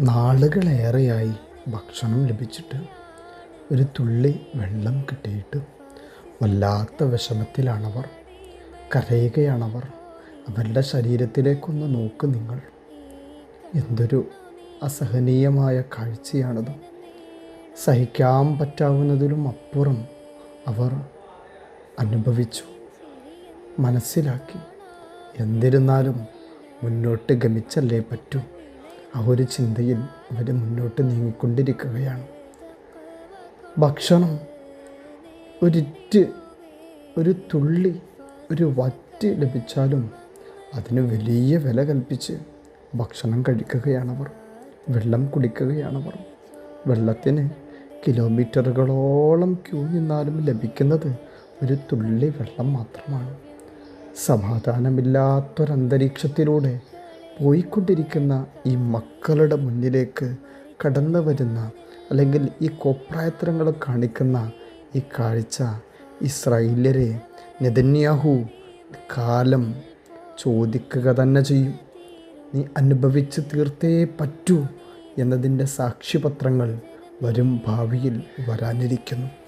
നാളുകളേറെയായി ഭക്ഷണം ലഭിച്ചിട്ട് ഒരു തുള്ളി വെള്ളം കിട്ടിയിട്ട് വല്ലാത്ത വിഷമത്തിലാണവർ. കരയുകയാണവർ. അവരുടെ ശരീരത്തിലേക്കൊന്ന് നോക്ക് നിങ്ങൾ. എന്തൊരു അസഹനീയമായ കാഴ്ചയാണത്. സഹിക്കാൻ പറ്റാവുന്നതിലും അപ്പുറം അവർ അനുഭവിച്ചു. മനസ്സിലാക്കി. എന്നിരുന്നാലും മുന്നോട്ട് ഗമിച്ചല്ലേ പറ്റൂ. ആ ഒരു ചിന്തയിൽ അവർ മുന്നോട്ട് നീങ്ങിക്കൊണ്ടിരിക്കുകയാണ്. ഭക്ഷണം ഒരിറ്റ് ഒരു തുള്ളി ഒരു വറ്റ് ലഭിച്ചാലും അതിന് വലിയ വില കൽപ്പിച്ച് ഭക്ഷണം കഴിക്കുകയാണവർ വെള്ളം കുടിക്കുകയാണവർ. വെള്ളത്തിന് കിലോമീറ്ററുകളോളം ക്യൂ നിന്നാലും ലഭിക്കുന്നത് ഒരു തുള്ളി വെള്ളം മാത്രമാണ്. സമാധാനമില്ലാത്തൊരന്തരീക്ഷത്തിലൂടെ പോയിക്കൊണ്ടിരിക്കുന്ന ഈ മക്കളുടെ മുന്നിലേക്ക് കടന്നു വരുന്ന അല്ലെങ്കിൽ ഈ കോപ്രായത്തരങ്ങൾ കാണിക്കുന്ന ഈ കാഴ്ച ഇസ്രായേലരെ നെതന്യാഹു കാലം ചോദിക്കുക തന്നെ ചെയ്യും. നീ അനുഭവിച്ച് തീർത്തേ പറ്റൂ എന്നതിന്റെ സാക്ഷ്യപത്രങ്ങൾ വരും ഭാവിയിൽ വരാനിരിക്കുന്നു.